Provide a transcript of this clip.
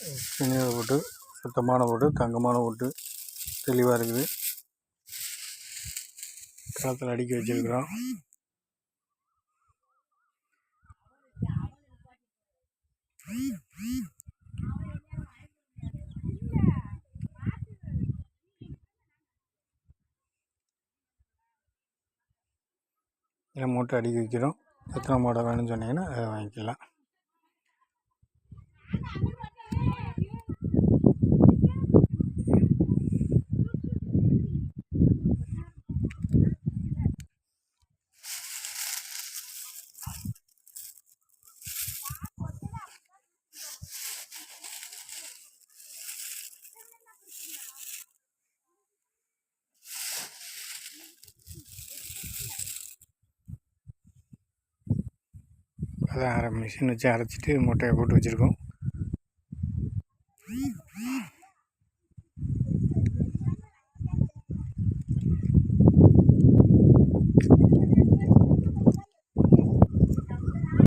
சின்ன போட்டு சுத்தமான ஓட்டு தங்கமான ஓட்டு தெளிவாக இருக்குது. களத்தில் அடுக்கி வச்சிருக்கிறோம். இதில் மூட்டை அடுக்கி வைக்கிறோம். எத்தனை மூட்டை வேணும்னு சொன்னீங்கன்னா அதை வாங்கிக்கலாம். அதான் அரை மிஷின் வச்சு அரைச்சிட்டு மூட்டையை போட்டு வச்சுருக்கோம்.